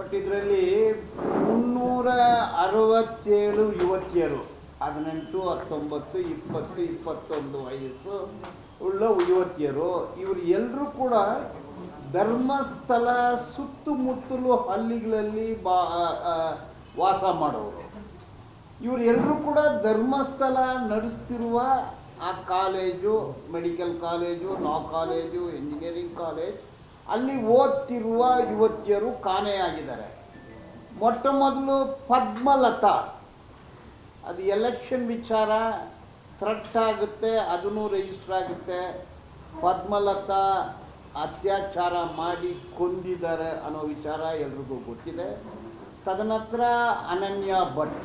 But ಇದರಲ್ಲಿ ಮುನ್ನೂರ ಅರವತ್ತೇಳು ಯುವತಿಯರು, ಹದಿನೆಂಟು, ಹತ್ತೊಂಬತ್ತು, ಇಪ್ಪತ್ತು, ಇಪ್ಪತ್ತೊಂದು ವಯಸ್ಸು ಉಳ್ಳ ಯುವತಿಯರು. ಇವರು ಎಲ್ಲರೂ ಕೂಡ ಧರ್ಮಸ್ಥಳ ಸುತ್ತಮುತ್ತಲು ಹಳ್ಳಿಗಳಲ್ಲಿ ಬಾ ವಾಸ ಮಾಡೋರು. ಇವರೆಲ್ಲರೂ ಕೂಡ ಧರ್ಮಸ್ಥಳ ನಡೆಸ್ತಿರುವ ಆ college, medical college, law college engineering college ಅಲ್ಲಿ ಓದ್ತಿರುವ ಯುವತಿಯರು ಕಾಣೆಯಾಗಿದ್ದಾರೆ. ಮೊಟ್ಟ ಮೊದಲು ಪದ್ಮಲತಾ, ಅದು ಎಲೆಕ್ಷನ್ ವಿಚಾರ ಥ್ರೆಟ್ ಆಗುತ್ತೆ, ಅದನ್ನು ರಿಜಿಸ್ಟರ್ ಆಗುತ್ತೆ. ಪದ್ಮಲತಾ ಅತ್ಯಾಚಾರ ಮಾಡಿ ಕೊಂದಿದ್ದಾರೆ ಅನ್ನೋ ವಿಚಾರ ಎಲ್ರಿಗೂ ಗೊತ್ತಿದೆ. ತದನಂತರ ಅನನ್ಯ ಭಟ್,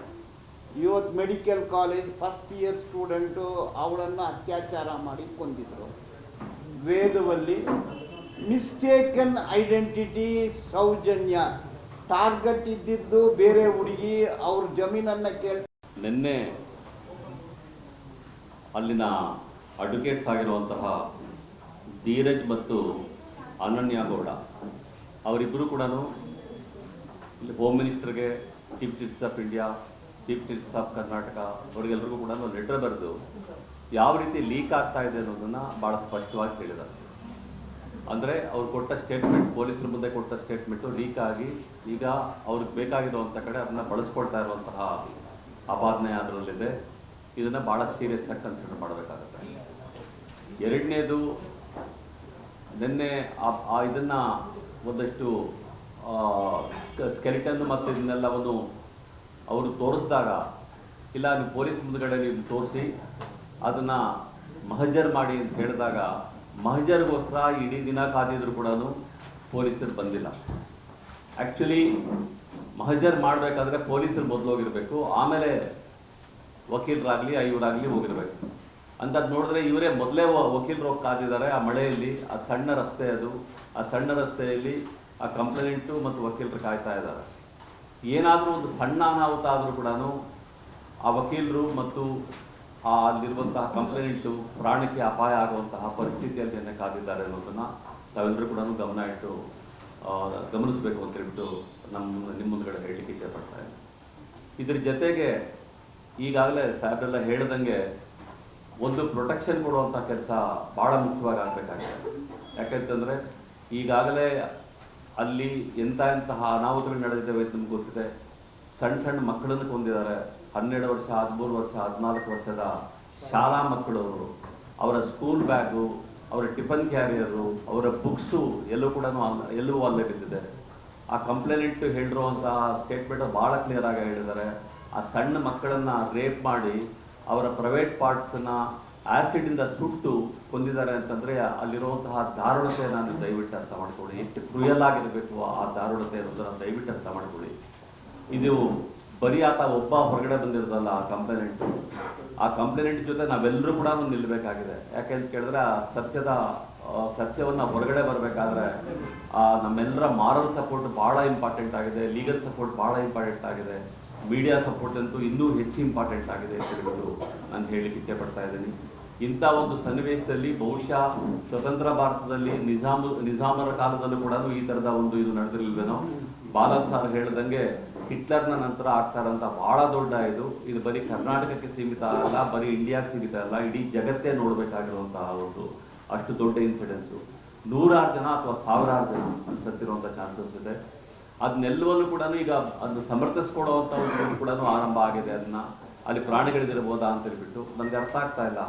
ಇವತ್ತು medical college first year student ಅವಳನ್ನು ಅತ್ಯಾಚಾರ ಮಾಡಿ ಕೊಂದಿದ್ರು. Vedavalli mistaken identity Soujanya target ಇದ್ದಿದ್ದು ಬೇರೆ ಹುಡುಗಿ, ಅವ್ರ ಜಮೀನನ್ನು ಕೇಳ ನಿನ್ನೆ ಅಲ್ಲಿನ ಅಡ್ವೊಕೇಟ್ಸ್ ಆಗಿರುವಂತಹ ಧೀರಜ್ ಮತ್ತು ಅನನ್ಯ ಗೌಡ. ಅವರಿಬ್ಬರು ಕೂಡ ಇಲ್ಲಿ home ಮಿನಿಸ್ಟರ್ಗೆ chief justice of India chief justice of Karnataka ಅವರಿಗೆಲ್ಲರಿಗೂ ಕೂಡ ಲೆಟರ್ ಬರೆದು ಯಾವ ರೀತಿ ಲೀಕ್ ಆಗ್ತಾ ಇದೆ ಅನ್ನೋದನ್ನು ಭಾಳ ಸ್ಪಷ್ಟವಾಗಿ ಹೇಳಿದ್ದಾರೆ. ಅಂದರೆ ಅವ್ರು ಕೊಟ್ಟ ಸ್ಟೇಟ್ಮೆಂಟ್ ಪೊಲೀಸರ ಮುಂದೆ ಕೊಟ್ಟ ಸ್ಟೇಟ್ಮೆಂಟು ಲೀಕ್ ಆಗಿ ಈಗ ಅವ್ರಿಗೆ ಬೇಕಾಗಿರುವಂಥ ಕಡೆ ಅದನ್ನ ಬಳಸ್ಕೊಳ್ತಾ ಇರುವಂತಹ ಆಪಾದನೆ ಅದರಲ್ಲಿದೆ. ಇದನ್ನ ಭಾಳ ಸೀರಿಯಸ್ ಆಗಿ ಕನ್ಸಿಡರ್ ಮಾಡಬೇಕಾಗುತ್ತೆ. ಎರಡನೇದು, ನಿನ್ನೆ ಆ- ಇದನ್ನ ಒಂದಷ್ಟು ಸ್ಕೆಲಿಟನ್ ಮತ್ತು ಇದನ್ನೆಲ್ಲವನ್ನು ಅವರು ತೋರಿಸಿದಾಗ, ಇಲ್ಲ, ನೀವು ಪೊಲೀಸ್ ಮುಂದ್ಗಡೆ ನೀವು ತೋರಿಸಿ, ಅದನ್ನ ಮಹಜರ್ ಮಾಡಿ ಅಂತ ಹೇಳಿದಾಗ ಮಹಜರ್ಗೋಸ್ಕರ ಇಡೀ ದಿನ ಕಾದಿದ್ರು ಕೂಡ ಪೊಲೀಸರು ಬಂದಿಲ್ಲ. ಆ್ಯಕ್ಚುಲಿ ಮಹಜರ್ ಮಾಡಬೇಕಾದ್ರೆ ಪೊಲೀಸರು ಮೊದಲು ಹೋಗಿರಬೇಕು, ಆಮೇಲೆ ವಕೀಲರಾಗಲಿ ಇವರಾಗಲಿ ಹೋಗಿರಬೇಕು. ಅಂತದ್ ನೋಡಿದ್ರೆ ಇವರೇ ಮೊದಲೇ ವಕೀಲರು ಹೋಗಿ ಕಾದಿದ್ದಾರೆ, ಆ ಮಳೆಯಲ್ಲಿ, ಆ ಸಣ್ಣ ರಸ್ತೆ ಅದು, ಆ ಸಣ್ಣ ರಸ್ತೆಯಲ್ಲಿ ಆ ಕಂಪ್ಲೇಂಟು ಮತ್ತು ವಕೀಲರು ಕಾಯ್ತಾ ಇದ್ದಾರೆ. ಏನಾದರೂ ಒಂದು ಸಣ್ಣ ಅನಾಹುತ ಆದರೂ ಕೂಡ ಆ ವಕೀಲರು ಮತ್ತು ಅಲ್ಲಿರುವಂತಹ ಕಂಪ್ಲೇಂಟು ಪ್ರಾಣಕ್ಕೆ ಅಪಾಯ ಆಗುವಂತಹ ಪರಿಸ್ಥಿತಿಯಲ್ಲಿ ಏನೇ ಕಾದಿದ್ದಾರೆ ಅನ್ನೋದನ್ನು ತಾವೆಲ್ಲರೂ ಕೂಡ ಗಮನ ಇಟ್ಟು ಆ, ಗಮನಿಸಬೇಕು ಅಂತ ಹೇಳ್ಬಿಟ್ಟು ನಮ್ಮ ನಿಮ್ಮ ಮುಂದ್ಗಡೆ ಹೇಳಲಿಕ್ಕೆ ಇಷ್ಟಪಡ್ತಾ ಇದ್ರ ಜೊತೆಗೆ ಈಗಾಗಲೇ ಸಾಹೇಬ್ರೆಲ್ಲ ಹೇಳ್ದಂಗೆ ಒಂದು ಪ್ರೊಟೆಕ್ಷನ್ ಕೊಡುವಂಥ ಕೆಲಸ ಭಾಳ ಮುಖ್ಯವಾಗಿ ಆಗಬೇಕಾಗಿದೆ. ಯಾಕಂತಂದರೆ ಈಗಾಗಲೇ ಅಲ್ಲಿ ಎಂಥ ಎಂತಹ ಅನಾಹುತಗಳು ನಡೆದಿದ್ದಾವೆ ಅಂತ ನಮ್ಗೆ ಗೊತ್ತಿದೆ. ಸಣ್ಣ ಸಣ್ಣ ಮಕ್ಕಳನ್ನು ಕೊಂದಿದ್ದಾರೆ. ಹನ್ನೆರಡು ವರ್ಷ, ಹದಿಮೂರು ವರ್ಷ, ಹದಿನಾಲ್ಕು ವರ್ಷದ ಶಾಲಾ ಮಕ್ಕಳವರು, ಅವರ ಸ್ಕೂಲ್ ಬ್ಯಾಗು ಅವರ ಟಿಫನ್ ಕ್ಯಾರಿಯರು ಅವರ ಬುಕ್ಸು ಎಲ್ಲೂ ಕೂಡ ಎಲ್ಲೂ ಅಲ್ಲೇ ಬಿದ್ದಿದೆ ಆ ಕಂಪ್ಲೇಂಟ್ ಹೇಳಿರುವಂತಹ ಸ್ಟೇಟ್ಮೆಂಟ್ ಭಾಳ ಕ್ಲಿಯರ್ ಆಗಿ ಹೇಳಿದ್ದಾರೆ. ಆ ಸಣ್ಣ ಮಕ್ಕಳನ್ನ ರೇಪ್ ಮಾಡಿ ಅವರ ಪ್ರೈವೇಟ್ ಪಾರ್ಟ್ಸನ್ನ ಆಸಿಡಿಂದ ಸುಟ್ಟು ಕೊಂದಿದ್ದಾರೆ ಅಂತಂದ್ರೆ ಅಲ್ಲಿರುವಂತಹ ದಾರುಣತೆ ನಾನು ದಯವಿಟ್ಟು ಅರ್ಥ ಮಾಡ್ಕೊಳ್ಳಿ. ಎಷ್ಟು ಕ್ರೂಯಲ್ ಆಗಿರಬೇಕು ಆ ದಾರುಣತೆ ಅನ್ನೋದನ್ನ ದಯವಿಟ್ಟು ಅರ್ಥ ಮಾಡ್ಕೊಳ್ಳಿ. ಇದು ಬರೀ ಆತ ಒಬ್ಬ ಹೊರಗಡೆ ಬಂದಿರೋದಲ್ಲ ಆ ಕಂಪ್ಲೇಂಟ್ ಆ ಕಂಪ್ಲೇಂಟ್ ಜೊತೆ ನಾವೆಲ್ಲರೂ ಕೂಡ ನಿಲ್ಲಬೇಕಾಗಿದೆ ಯಾಕೆಂತ ಕೇಳಿದ್ರೆ ಆ ಸತ್ಯದ ಸತ್ಯವನ್ನ ಹೊರಗಡೆ ಬರಬೇಕಾದ್ರೆ ಆ ನಮ್ಮೆಲ್ಲರ ಮಾರಲ್ ಸಪೋರ್ಟ್ ಬಹಳ ಇಂಪಾರ್ಟೆಂಟ್ ಆಗಿದೆ. ಲೀಗಲ್ ಸಪೋರ್ಟ್ ಬಹಳ ಇಂಪಾರ್ಟೆಂಟ್ ಆಗಿದೆ. ಮೀಡಿಯಾ ಸಪೋರ್ಟ್ ಅಂತೂ ಇನ್ನೂ ಹೆಚ್ಚು ಇಂಪಾರ್ಟೆಂಟ್ ಆಗಿದೆ ಅಂತ ಹೇಳ್ಬಿಟ್ಟು ನಾನು ಹೇಳಿಕ್ಕೆ ಇಷ್ಟಪಡ್ತಾ ಇದ್ದೀನಿ. ಇಂಥ ಒಂದು ಸನ್ನಿವೇಶದಲ್ಲಿ ಬಹುಶಃ ಸ್ವತಂತ್ರ ಭಾರತದಲ್ಲಿ ನಿಜಾಮ, ನಿಜಾಮರ ಕಾಲದಲ್ಲೂ ಕೂಡ ಈ ತರದ ಒಂದು ಇದು ನಡೆದಿರ್ಲಿಲ್ವೇನೋ? ಬಾಲನ್ ಸರ್ ಹೇಳ್ದಂಗೆ ಹಿಟ್ಲರ್ನ ನಂತರ ಆಗ್ತಾರಂತ ಬಹಳ ದೊಡ್ಡ ಇದು. ಇದು ಬರೀ ಕರ್ನಾಟಕಕ್ಕೆ ಸೀಮಿತ ಅಲ್ಲ, ಬರೀ ಇಂಡಿಯಾಗೆ ಸೀಮಿತ ಅಲ್ಲ, ಇಡೀ ಜಗತ್ತೇ ನೋಡ್ಬೇಕಾಗಿರುವಂತಹ ಒಂದು ಅಷ್ಟು ದೊಡ್ಡ ಇನ್ಸಿಡೆನ್ಸು ನೂರಾರು ಜನ ಅಥವಾ ಸಾವಿರಾರು ಜನ ಅನ್ಸತ್ತಿರುವಂಥ ಚಾನ್ಸಸ್ ಇದೆ. ಅದನ್ನೆಲ್ಲವನ್ನೂ ಕೂಡ ಈಗ ಅದು ಸಮರ್ಥಿಸ್ಕೊಡುವಂತ ಒಂದು ಕೂಡ ಆರಂಭ ಆಗಿದೆ. ಅದನ್ನ ಅಲ್ಲಿ ಪ್ರಾಣಿಗಳಿದಿರ್ಬೋದಾ ಅಂತ ಹೇಳ್ಬಿಟ್ಟು ನನಗೆ ಅರ್ಥ ಆಗ್ತಾ ಇಲ್ಲ.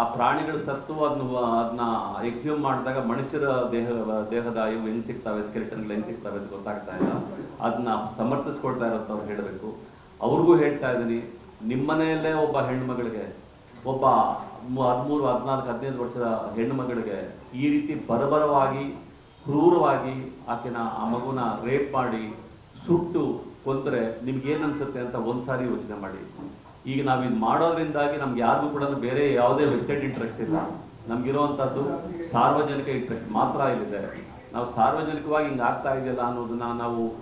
ಆ ಪ್ರಾಣಿಗಳು ಸತ್ತು ಅದನ್ನ ಅದನ್ನ ಎಕ್ಸ್ಯೂಮ್ ಮಾಡಿದಾಗ ಮನುಷ್ಯರ ದೇಹ ದೇಹದ ಇವು ಹೆಂಗೆ ಸಿಗ್ತಾವೆ ಸ್ಕೆಲಿಟನ್ಗಳು ಹೆಂಗೆ ಸಿಗ್ತಾವೆ ಅಂತ ಗೊತ್ತಾಗ್ತಾ ಇಲ್ಲ. ಅದನ್ನ ಸಮರ್ಥಿಸ್ಕೊಳ್ತಾ ಇರೋಂಥವ್ರು ಹೇಳಬೇಕು. ಅವ್ರಿಗೂ ಹೇಳ್ತಾ ಇದ್ದೀನಿ ನಿಮ್ಮನೆಯಲ್ಲೇ ಒಬ್ಬ ಹೆಣ್ಮಗಳಿಗೆ ಒಬ್ಬ ಹದಿಮೂರು, ಹದಿನಾಲ್ಕು, ಹದಿನೈದು ವರ್ಷದ ಹೆಣ್ಮಗಳಿಗೆ ಈ ರೀತಿ ಬರಬರವಾಗಿ, ಕ್ರೂರವಾಗಿ ಆಕೆನ, ಆ ಮಗುನ ರೇಪ್ ಮಾಡಿ, ಸುಟ್ಟು ಕೊಂದ್ರೆ ಏನು ಅನ್ಸುತ್ತೆ ಅಂತ ಒಂದ್ಸಾರಿ ಯೋಚನೆ ಮಾಡಿ. ಈಗ ನಾವು ಇದು ಮಾಡೋದ್ರಿಂದಾಗಿ ನಮ್ಗೆ ಯಾರಿಗೂ ಕೂಡ ಬೇರೆ ಯಾವುದೇ ವೆಬ್ಸೈಟ್ ಇಂಟ್ರೆಸ್ಟ್ ಇಲ್ಲ. ನಮ್ಗಿರುವಂತದ್ದು ಸಾರ್ವಜನಿಕ ಇಂಟ್ರೆಸ್ಟ್ ಮಾತ್ರ ಇಲ್ಲಿದೆ ನಾವು ಸಾರ್ವಜನಿಕವಾಗಿ ಹಿಂಗ್ ಆಗ್ತಾ ಇದೆಯಲ್ಲ ಅನ್ನೋದನ್ನ ನಾವು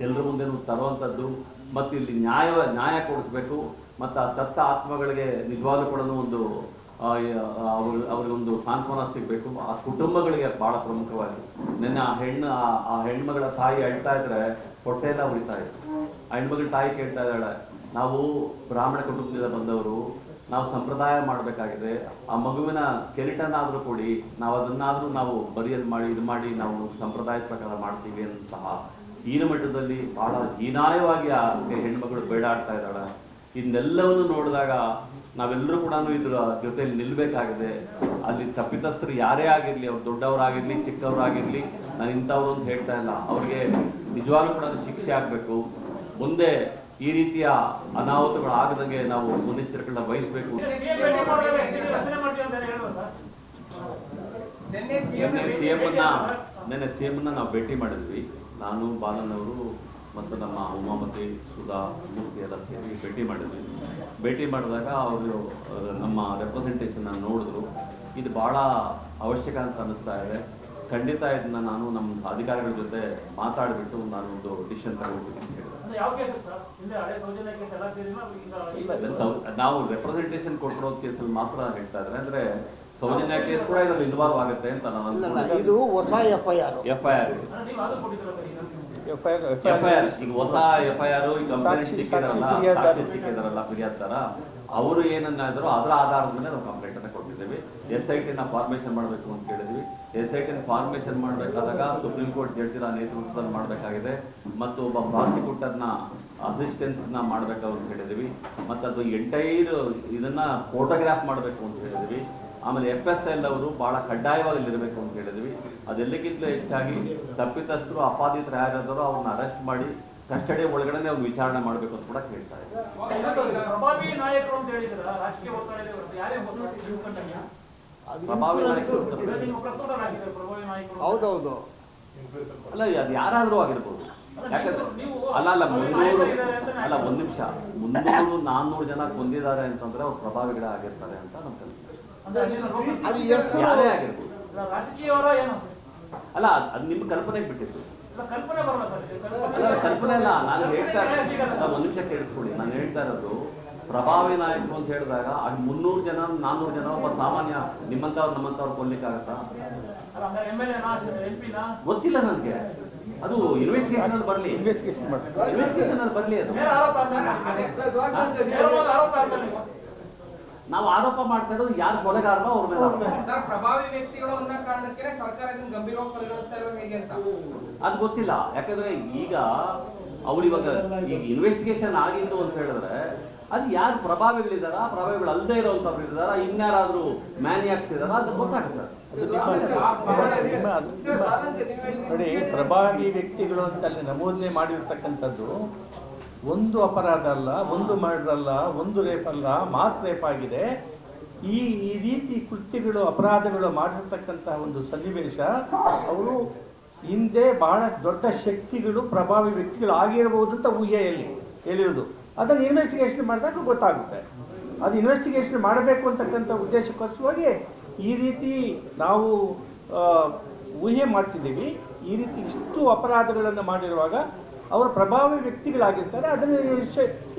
ಎಲ್ಲರ ಮುಂದೆ ತರುವಂಥದ್ದು ಮತ್ತು ಇಲ್ಲಿ ನ್ಯಾಯ ನ್ಯಾಯ ಕೊಡಿಸ್ಬೇಕು. ಮತ್ತು ಆ ಸತ್ತ ಆತ್ಮಗಳಿಗೆ ನಿಜವಾಗ್ಲೂ ಕೂಡ ಒಂದು ಅವ್ರಿಗೊಂದು ಸಾಂತ್ವನ ಸಿಗಬೇಕು. ಆ ಕುಟುಂಬಗಳಿಗೆ ಬಹಳ ಪ್ರಮುಖವಾಗಿ. ನಿನ್ನೆ ಆ ಹೆಣ್ಣು, ಆ- ಆ ಹೆಣ್ಮಗಳ ತಾಯಿ ಅಳ್ತಾ ಇದ್ರೆ ಹೊಟ್ಟೆ ಎಲ್ಲ ಉಳಿತಾ ಇತ್ತು. ಆ ಹೆಣ್ಮಗಳ ತಾಯಿ ಕೇಳ್ತಾ ಇದ್ದಾಳೆ ನಾವು ಬ್ರಾಹ್ಮಣ ಕುಟುಂಬದಿಂದ ಬಂದವರು, ನಾವು ಸಂಪ್ರದಾಯ ಮಾಡಬೇಕಾಗಿದೆ. ಆ ಮಗುವಿನ ಸ್ಕೆಲಿಟನ್ ಆದರೂ ಕೊಡಿ ನಾವು ಅದನ್ನಾದರೂ ನಾವು ಬರಿಯಲ್ ಮಾಡಿ, ಇದು ಮಾಡಿ ನಾವು ಸಂಪ್ರದಾಯದ ಪ್ರಕಾರ ಮಾಡ್ತೀವಿ ಅಂತಹ ಹೀನ ಮಟ್ಟದಲ್ಲಿ ಬಹಳ ಹೀನಾಯವಾಗಿ ಆ ಹೆಣ್ಮಗಳು ಬೇಡಾಡ್ತಾ ಇದ್ದಾಳೆ. ಇದನ್ನೆಲ್ಲವನ್ನು ನೋಡಿದಾಗ ನಾವೆಲ್ಲರೂ ಕೂಡ ಇದ್ರ ಜೊತೆಯಲ್ಲಿ ನಿಲ್ಬೇಕಾಗಿದೆ. ಅಲ್ಲಿ ತಪ್ಪಿತಸ್ಥರು ಯಾರೇ ಆಗಿರ್ಲಿ, ಅವ್ರು ದೊಡ್ಡವರಾಗಿರ್ಲಿ, ಚಿಕ್ಕವರಾಗಿರ್ಲಿ, ನಾನು ಇಂಥವ್ರು ಅಂತ ಹೇಳ್ತಾ ಇಲ್ಲ. ಅವ್ರಿಗೆ ನಿಜವಾಗ್ಲೂ ಕೂಡ ಶಿಕ್ಷೆ ಆಗಬೇಕು. ಮುಂದೆ ಈ ರೀತಿಯ ಅನಾಹುತಗಳು ಆಗದಂಗೆ ನಾವು ಮುನ್ನೆಚ್ಚರಿಕೆಗಳನ್ನ ವಹಿಸಬೇಕು. ನಿನ್ನೆ ಸಿ ಎಂ ನಾವು ಭೇಟಿ ಮಾಡಿದ್ವಿ. ನಾನು ಬಾಲನ್ ಅವರು ಮತ್ತು ನಮ್ಮ ಉಮಾಮತಿ ಸುಧಾ ಮೂರ್ತಿ ಎಲ್ಲ ಸೇರಿ ಭೇಟಿ ಮಾಡಿದ್ವಿ. ಭೇಟಿ ಮಾಡಿದಾಗ ಅವರು ನಮ್ಮ ರೆಪ್ರೆಸೆಂಟೇಷನ್ ನೋಡಿದ್ರು. ಇದು ಭಾಳ ಅವಶ್ಯಕ ಅಂತ ಅನ್ನಿಸ್ತಾ ಇದೆ. ಖಂಡಿತ ಇದನ್ನ ನಾನು ನಮ್ಮ ಅಧಿಕಾರಿಗಳ ಜೊತೆ ಮಾತಾಡಿಬಿಟ್ಟು ನಾನು ಒಂದು ಡಿಸಿಷನ್ ತಗೊಳ್ತೀನಿ ನಾವು ರೆಪ್ರೆಸೆಂಟೇಷನ್ ಕೊಟ್ಟಿರೋ ಕೇಸಲ್ಲಿ ಮಾತ್ರ ಹೇಳ್ತಾ ಇದ್ದಾರೆ ಅಂದ್ರೆ ಸೌಜನ್ಯ ಕೇಸ್ ಕೂಡ ಇದರಲ್ಲಿ ಇನ್ವಾಲ್ವ್ ಆಗುತ್ತೆ ಅಂತ ನಾನು ಇದು ಹೊಸ F I R F I R ಈಗ ಹೊಸ ಎಫ್ ಐ ಆರ್ ಈ ಕಂಪ್ಲೇಂಟ್ ಸಾಕ್ಷಿ- ಸಿಕ್ಕಿದಾರಲ್ಲ ಸಾಕ್ಷಿ ಫಿರ್ಯಾದಿ. ಸಾಕ್ಷಿ ಸಿಕ್ಕಿದಾರಲ್ಲ ಅವರು ಏನನ್ನಾದ್ರು ಅದರ ಆಧಾರದ ಮೇಲೆ ನಾವು ಕಂಪ್ಲೇಂಟ್ ಅನ್ನ ಕೊಟ್ಟಿದ್ದೇವೆ. ಎಸ್ ಐ ಟಿನ ಫಾರ್ಮೇಶನ್ ಮಾಡಬೇಕು ಅಂತ ಕೇಳಿದ್ವಿ ಎಸ್ ಐ ಟಿನ ಫಾರ್ಮೇಶನ್ ಮಾಡಬೇಕಾದಾಗ ಸುಪ್ರೀಂ ಕೋರ್ಟ್ ಜಡ್ಜಿನ ನೇತೃತ್ವದಲ್ಲಿ ಮಾಡಬೇಕಾಗಿದೆ. ಮತ್ತು ಒಬ್ಬ ಪ್ರಾಸಿಕ್ಯೂಟರ್ನ ಅಸಿಸ್ಟೆನ್ಸ್ನ ಮಾಡಬೇಕು ಅಂತ ಹೇಳಿದ್ವಿ. ಮತ್ತು ಅದು ಎಂಟೈರ್ ಇದನ್ನ ಫೋಟೋಗ್ರಾಫ್ ಮಾಡಬೇಕು ಅಂತ ಹೇಳಿದ್ವಿ. ಆಮೇಲೆ ಎಫ್ ಎಸ್ ಎಲ್ ಅವರು ಭಾಳ ಕಡ್ಡಾಯವಾಗಿ ಇರಬೇಕು ಅಂತ ಹೇಳಿದ್ವಿ. ಅದೆಲ್ಲಕ್ಕಿಂತ ಹೆಚ್ಚಾಗಿ ತಪ್ಪಿತಸ್ಥರು ಅಪಾದಿತರು ಯಾರಾದರೂ ಅವ್ರನ್ನ ಅರೆಸ್ಟ್ ಮಾಡಿ ಕಸ್ಟಡಿ ಒಳಗಡೆ ಅವ್ರು ವಿಚಾರಣೆ ಮಾಡಬೇಕು ಅಂತ ಕೂಡ ಕೇಳ್ತಾ ಹೌದೌದು. ಅಲ್ಲ ಅದು ಯಾರಾದರೂ ಆಗಿರ್ಬೋದು. ಯಾಕಂದ್ರೆ ಅಲ್ಲ ಅಲ್ಲ ಮುನ್ನೂರು ಅಲ್ಲ ಒಂದ್ ನಿಮಿಷ. ಮುನ್ನೂರು ನಾನ್ನೂರು ಜನ ಕೊಂದಿದ್ದಾರೆ ಅಂತಂದ್ರೆ ಅವ್ರು ಪ್ರಭಾವಿಗಳ ಆಗಿರ್ತಾರೆ ಅಂತ ನಮ್ಮ ಕಲ್ಪನೆ ಯಾರೇ ಆಗಿರ್ಬೋದು. ಅಲ್ಲ ಅದು ನಿಮ್ಮ ಕಲ್ಪನೆಗೆ ಬಿಟ್ಟಿತ್ತು ಕಲ್ಪನೆ ಬರಲ್ಲ ಸರ್. ಅಲ್ಲ, ಕಲ್ಪನೆ ಅಲ್ಲ ನಾನು ಹೇಳ್ತಾ ಒಂದ್ ನಿಮಿಷ ಕೇಳಿಸ್ಕೊಳ್ಳಿ ನಾನು ಹೇಳ್ತಾ ಇರೋದು ಪ್ರಭಾವಿ ನಾಯಕರು ಅಂತ ಹೇಳಿದಾಗ ಅಲ್ಲಿ ಮುನ್ನೂರು ಜನ ನಾನ್ನೂರು ಜನ ಒಬ್ಬ ಸಾಮಾನ್ಯ ನಿಮ್ಮಂತವ್ರು ನಮ್ಮಂತವ್ರು ಎಂ ಗೊತ್ತಿಲ್ಲ ನನಗೆ. ಅದು ಇನ್ವೆಸ್ಟಿಗೇಷನ್ ಅಲ್ಲಿ ಬರಲಿ. ಇನ್ವೆಸ್ಟಿಗೇಷನ್ ಮಾಡಿ ಇನ್ವೆಸ್ಟಿಗೇಷನ್ ಅಲ್ಲಿ ಬರಲಿ ಅದು. ನೀವು. ಆರೋಪ ಮಾಡ್ತಾ ಇರೋದು ಯಾರು ಕೊಲೆಗಾರನೋ ಅವ್ರ ಮೇಲೆ ಸರ್ ಪ್ರಭಾವಿ ವ್ಯಕ್ತಿಗಳು ಅನ್ನೋ ಕಾರಣಕ್ಕೆ ಸರ್ಕಾರ ಇದನ್ನ ಗಂಭೀರವಾಗಿ ಪರಿಗಣಿಸ್ತಾ ಇರೋ ಹೇಗೆ ಅಂತ? ಅದು ಗೊತ್ತಿಲ್ಲ. ಯಾಕಂದ್ರೆ ಈಗ ಅವ್ರು ಇವಾಗ ಈಗ ಇನ್ವೆಸ್ಟಿಗೇಷನ್ ಆಗಿದ್ದು ಅಂತ ಹೇಳಿದ್ರೆ ಅದು ಯಾರು ಪ್ರಭಾವಿಗಳಿದಾರ ಪ್ರಭಾವಿಗಳು ಅಲ್ಲದೆ ಇರೋಂಥವ್ರು ಇದಾರ ಇನ್ಯಾರಾದ್ರೂ ಮ್ಯಾನ್ಯಾಕ್ಸ್ ಇದಾರ ಅದು ಗೊತ್ತಾಗ್ತದೆ. ನೋಡಿ ಪ್ರಭಾವಿ ವ್ಯಕ್ತಿಗಳು ಅಂತ ಅಲ್ಲಿ ನಮೂದನೆ ಮಾಡಿರ್ತಕ್ಕಂಥದ್ದು ಒಂದು ಅಪರಾಧ ಅಲ್ಲ ಒಂದು ಮರ್ಡರ್ ಅಲ್ಲ ಒಂದು ರೇಪ್ ಅಲ್ಲ ಮಾಸ್ ರೇಪ್ ಆಗಿದೆ. ಈ ಈ ರೀತಿ ಕೃತ್ಯಗಳು ಅಪರಾಧಗಳು ಮಾಡಿರ್ತಕ್ಕಂತಹ ಒಂದು ಸನ್ನಿವೇಶ ಅವರು ಹಿಂದೆ ಬಹಳ ದೊಡ್ಡ ಶಕ್ತಿಗಳು, ಪ್ರಭಾವಿ ವ್ಯಕ್ತಿಗಳು ಆಗಿರಬಹುದು ಅಂತ ಊಹೆಯಲ್ಲಿ ಹೇಳಿರೋದು ಅದನ್ನು ಇನ್ವೆಸ್ಟಿಗೇಷನ್ ಮಾಡಿದಾಗ ಗೊತ್ತಾಗುತ್ತೆ. ಅದು ಇನ್ವೆಸ್ಟಿಗೇಷನ್ ಮಾಡಬೇಕು ಅಂತಕ್ಕಂಥ ಉದ್ದೇಶಕ್ಕೋಸ್ಕರವಾಗಿ ಈ ರೀತಿ ನಾವು ಊಹೆ ಮಾಡ್ತಿದ್ದೀವಿ. ಈ ರೀತಿ ಇಷ್ಟು ಅಪರಾಧಗಳನ್ನು ಮಾಡಿರುವಾಗ ಅವರು ಪ್ರಭಾವಿ ವ್ಯಕ್ತಿಗಳಾಗಿರ್ತಾರೆ. ಅದನ್ನು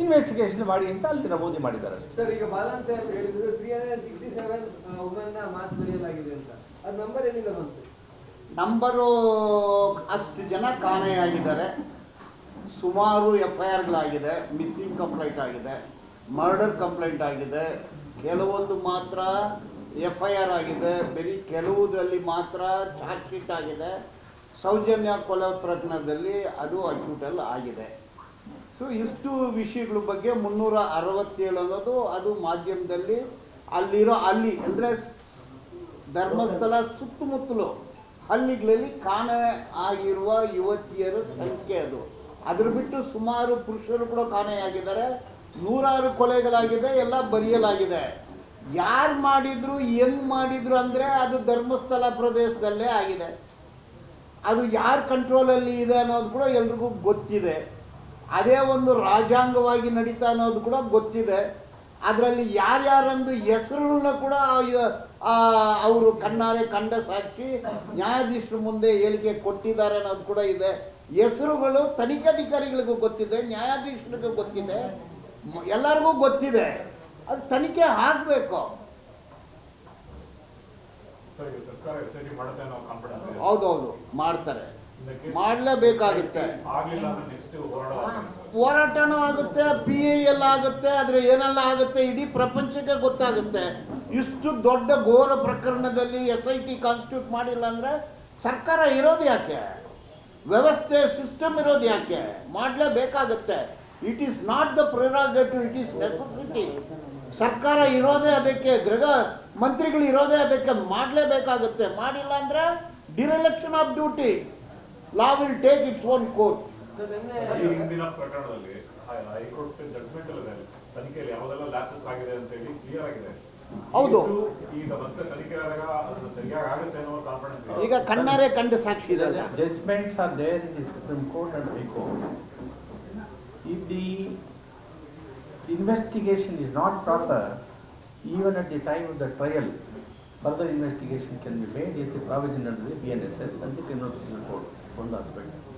ಇನ್ವೆಸ್ಟಿಗೇಷನ್ ಮಾಡಿ ಅಂತ ಅಲ್ಲಿ ನಮೂದಿ ಮಾಡಿದ್ದಾರೆ ಅಷ್ಟೇ. ಈಗ ಬಾಲಾಂತ ಹೇಳಿದ್ರು ತ್ರೀ ಹಂಡ್ರೆಡ್ ಸಿಕ್ಸ್ಟಿ ಸೆವೆನ್ ಮಾತು ಬರೆಯಲಾಗಿದೆ ಅಂತ. ಅದು ನಂಬರ್ ಎಲ್ಲಿಂದ ಬಂತು? ನಂಬರು ಅಷ್ಟು ಜನ ಕಾಣೆಯಾಗಿದ್ದಾರೆ. ಸುಮಾರು ಎಫ್ ಐ ಆರ್ಗಳಾಗಿದೆ ಮಿಸ್ಸಿಂಗ್ ಕಂಪ್ಲೇಂಟ್ ಆಗಿದೆ. ಮರ್ಡರ್ ಕಂಪ್ಲೇಂಟ್ ಆಗಿದೆ. ಕೆಲವೊಂದು ಮಾತ್ರ ಎಫ್ ಐ ಆರ್ ಆಗಿದೆ. ಬರೀ ಕೆಲವುದರಲ್ಲಿ ಮಾತ್ರ ಚಾರ್ಜ್ ಶೀಟ್ ಆಗಿದೆ. ಸೌಜನ್ಯ ಕೊಲೆ ಪ್ರಕರಣದಲ್ಲಿ ಅದು ಅಕ್ಯೂಟಲ್ ಆಗಿದೆ. ಸೊ ಇಷ್ಟು ವಿಷಯಗಳ ಬಗ್ಗೆ ಮುನ್ನೂರ ಅರವತ್ತೇಳು ಅನ್ನೋದು ಅದು ಮಾಧ್ಯಮದಲ್ಲಿ ಅಲ್ಲಿರೋ ಅಲ್ಲಿ ಅಂದರೆ ಧರ್ಮಸ್ಥಳ ಸುತ್ತಮುತ್ತಲು ಹಳ್ಳಿಗಳಲ್ಲಿ ಕಾಣೆ ಆಗಿರುವ ಯುವತಿಯರ ಸಂಖ್ಯೆ ಅದು. ಅದ್ರ ಬಿಟ್ಟು ಸುಮಾರು ಪುರುಷರು ಕೂಡ ಕಾಣೆಯಾಗಿದ್ದಾರೆ. ನೂರಾರು ಕೊಲೆಗಳಾಗಿದೆ, ಎಲ್ಲ ಬರೆಯಲಾಗಿದೆ. ಯಾರು ಮಾಡಿದ್ರು, ಹೆಂಗ್ ಮಾಡಿದ್ರು ಅಂದರೆ ಅದು ಧರ್ಮಸ್ಥಳ ಪ್ರದೇಶದಲ್ಲೇ ಆಗಿದೆ. ಅದು ಯಾರ ಕಂಟ್ರೋಲಲ್ಲಿ ಇದೆ ಅನ್ನೋದು ಕೂಡ ಎಲ್ರಿಗೂ ಗೊತ್ತಿದೆ. ಅದೇ ಒಂದು ರಾಜಾಂಗವಾಗಿ ನಡೀತಾ ಅನ್ನೋದು ಕೂಡ ಗೊತ್ತಿದೆ. ಅದರಲ್ಲಿ ಯಾರ್ಯಾರಂದು ಹೆಸರುಗಳನ್ನ ಕೂಡ ಅವರು ಕಣ್ಣಾರೆ ಕಂಡ ಸಾಕ್ಷಿ ನ್ಯಾಯಾಧೀಶರ ಮುಂದೆ ಹೇಳಿಕೆ ಕೊಟ್ಟಿದ್ದಾರೆ ಅನ್ನೋದು ಕೂಡ ಇದೆ. ಹೆಸರುಗಳು ತನಿಖಾಧಿಕಾರಿಗಳಿಗೂ ಗೊತ್ತಿದೆ ನ್ಯಾಯಾಧೀಶರಿಗೂ ಗೊತ್ತಿದೆ. ಎಲ್ಲರಿಗೂ ಗೊತ್ತಿದೆ. ಅದು ತನಿಖೆ ಆಗಬೇಕು. ಹೌದೌದು ಮಾಡ್ತಾರೆ. ಮಾಡಲೇಬೇಕಾಗುತ್ತೆ. ಹೋರಾಟನೂ ಆಗುತ್ತೆ ಪಿ ಐ ಎಲ್ಲ ಆಗುತ್ತೆ, ಆದ್ರೆ ಏನೆಲ್ಲ ಆಗುತ್ತೆ, ಇಡೀ ಪ್ರಪಂಚಕ್ಕೆ ಗೊತ್ತಾಗುತ್ತೆ. ಇಷ್ಟು ದೊಡ್ಡ ಘೋರ ಪ್ರಕರಣದಲ್ಲಿ ಎಸ್ ಐ ಟಿ ಕಾನ್ಸ್ಟಿಟ್ಯೂಟ್ ಮಾಡಿಲ್ಲ ಅಂದ್ರೆ ಸರ್ಕಾರ ಇರೋದು ಯಾಕೆ? ವ್ಯವಸ್ಥೆ ಸಿಸ್ಟಮ್ ಇರೋದು ಯಾಕೆ? ಮಾಡಲೇಬೇಕಾಗುತ್ತೆ. It is not the prerogative it is necessity ಸರ್ಕಾರ ಇರೋದೇ ಅದಕ್ಕೆ, ಗೃಹ ಮಂತ್ರಿಗಳು ಇರೋದೇ ಅದಕ್ಕೆ ಮಾಡಲೇಬೇಕಾಗುತ್ತೆ. ಮಾಡಿಲ್ಲ ಅಂದ್ರೆ dereliction of duty Law will take its own course ಈ ಹಿಂದಿನ ಪ್ರಕರಣದಲ್ಲಿ ಹೈ- ಹೈಕೋರ್ಟ್ ಜಡ್ಜ್ಮೆಂಟ್ ಇದೆ ತನಿಖೆಯಲ್ಲಿ ಯಾವುದೆಲ್ಲ ಲ್ಯಾಪ್ಸಸ್ ಆಗಿದೆ ಅಂತ ಹೇಳಿ ಕ್ಲಿಯರ್ ಆಗಿದೆ ಹೌದು. ಇದು ಈಗ ಮತ್ತೆ ತನಿಖೆ ಆದಾಗ ಅದು ಸರಿಯಾಗಿ ಆಗುತ್ತೆ ಅನ್ನೋ ಕಾನ್ಫಿಡೆನ್ಸ್ ಇದೆ ಈಗ ಕಣ್ಣಾರೆ ಕಂಡು ಸಾಕ್ಷಿ ಇದೆ Judgments are there in the Supreme Court and High Court. If the investigation is not proper, even at the time of the trial, further investigation can be made is the provision under the BNSS and the criminal procedure code, from that thing.